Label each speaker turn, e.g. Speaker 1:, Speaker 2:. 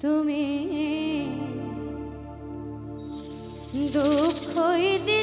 Speaker 1: তুমি দুঃখই দি